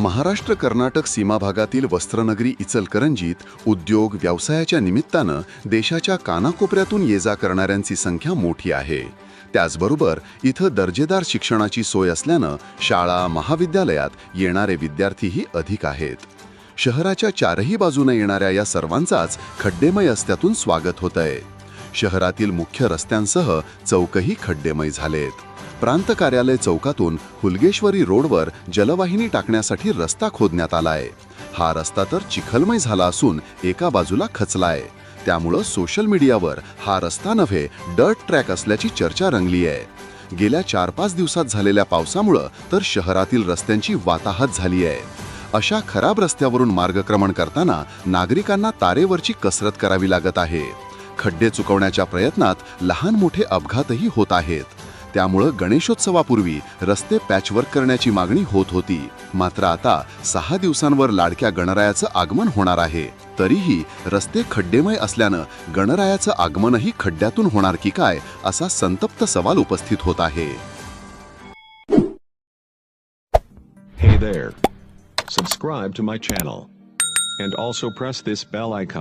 महाराष्ट्र कर्नाटक सीमा भागातील वस्त्रनगरी इचलकरंजीत उद्योग व्यवसायाच्या निमित्तानं देशाच्या कानाकोपऱ्यातून ये जा करणाऱ्यांची संख्या मोठी आहे. त्याचबरोबर इथं दर्जेदार शिक्षणाची सोय असल्यानं शाळा महाविद्यालयात येणारे विद्यार्थीही अधिक आहेत. शहराच्या चारही बाजूने येणाऱ्या या सर्वांचाच खड्डेमय रस्त्यातून स्वागत होत आहे शहरातील मुख्य रस्त्यांसह चौकही खड्डेमय झालेत. प्रांत कार्यालय चौकातून हुलगेश्वरी रोडवर जलवाहिनी टाकण्यासाठी रस्ता खोदण्यात आलाय. हा रस्ता तर चिखलमय झाला असून एका बाजूला खचलाय. त्यामुळं सोशल मीडियावर हा रस्ता नव्हे डर्ट ट्रॅक असल्याची चर्चा रंगली आहे गेल्या चार पाच दिवसात झालेल्या पावसामुळं तर शहरातील रस्त्यांची वाताहत झाली आहे अशा खराब रस्त्यावरून मार्गक्रमण करताना नागरिकांना तारेवरची कसरत करावी लागत आहे. खड्डे चुकवण्याच्या प्रयत्नात लहान मोठे अपघातही होत आहेत. त्यामुळं गणेशोत्सवापूर्वी रस्ते पॅचवर्क करण्याची मागणी होत होती मात्र आता सहा दिवसांवर लाडक्या गणरायाचं आगमन होणार आहे तरीही रस्ते खड्डेमय असल्यानं गणरायाचं आगमनही खड्ड्यातून होणार की काय असा संतप्त सवाल उपस्थित होत आहे Hey there. Subscribe to my channel. And also press this bell icon.